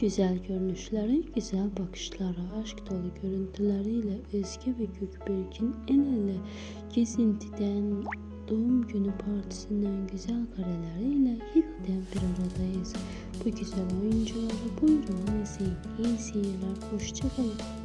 Güzel görünüşleri, güzel bakışları, aşk dolu görüntüleriyle Özge ve Gökberk'in el ele gezintiden, doğum günü partisinden güzel kareleriyle yeniden bir aradayız. Bu güzel oyuncuları buyurun izleyin. İyi seyirler, hoşçakalın.